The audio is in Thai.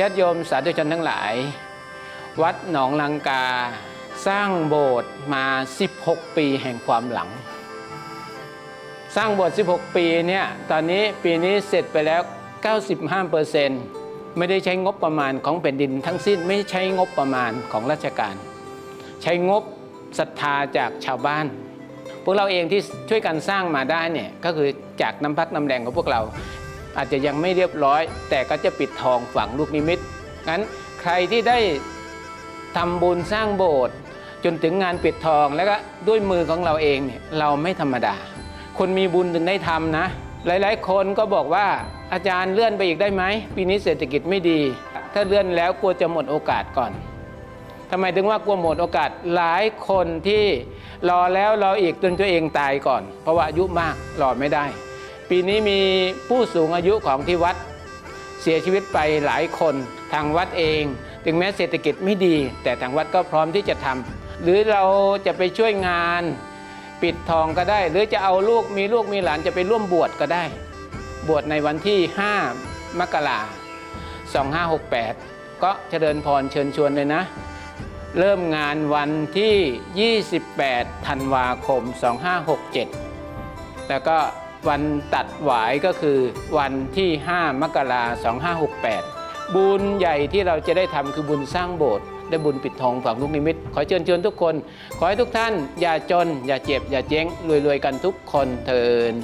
ญาติโยมสาธุชนทั้งหลาย วัดหนองลังกา สร้างโบสถ์มา 16 ปีแห่งความหลัง สร้างโบสถ์ 16 ปีเนี่ยตอนนี้ปีนี้เสร็จไปแล้ว 95%ไม่ได้ใช้งบประมาณของแผ่นดินทั้งสิ้นไม่ใช้งบประมาณของราชการ ใช้งบศรัทธาจากชาวบ้าน พวกเราเองที่ช่วยกันสร้างมาได้เนี่ยก็คือจากน้ำพักน้ำแรงของพวกเรา อาจจะยังไม่เรียบร้อย แต่ก็จะปิดทองฝังลูกนิมิตงั้นใครที่ได้ทำบุญสร้างโบสถ์จนถึงงานปิดทองแล้วก็ด้วยมือของเราเองเนี่ยเราไม่ธรรมดา คนมีบุญถึงได้ทำนะ หลายๆ คนก็บอกว่าอาจารย์เลื่อนไปอีกได้ไหมปีนี้เศรษฐกิจไม่ดี ถ้าเลื่อนแล้วกลัวจะหมดโอกาสก่อนทำไมถึงว่ากลัวหมดโอกาสหลายคนที่รอแล้วรออีกจนตัวเองตายก่อน เพราะว่าอายุมากรอไม่ได้ ปีนี้มีผู้สูงอายุของที่วัดเสียชีวิตไปหลายคนทางวัดเอง ถึงแม้เศรษฐกิจไม่ดี แต่ทางวัดก็พร้อมที่จะทำหรือเราจะไปช่วยงานปิดทองก็ได้ หรือจะเอาลูกมีลูกมีหลานจะไปร่วมบวชก็ได้ บวชในวันที่ 5 มกราคม2568 ก็เจริญพรเชิญชวนเลยนะ เริ่มงานวันที่ 28 ธันวาคม 2567 แล้วก็ วันตัดหวายก็คือวันที่ 5 มกราคม2568 บุญใหญ่ที่เราจะได้ทำคือบุญสร้างโบสถ์และบุญปิดทองฝังลูกนิมิต ขอเชิญชวนทุกคน ขอให้ทุกท่าน อย่าจน อย่าเจ็บ อย่าเจ๊งรวยๆกันทุกคนเทิน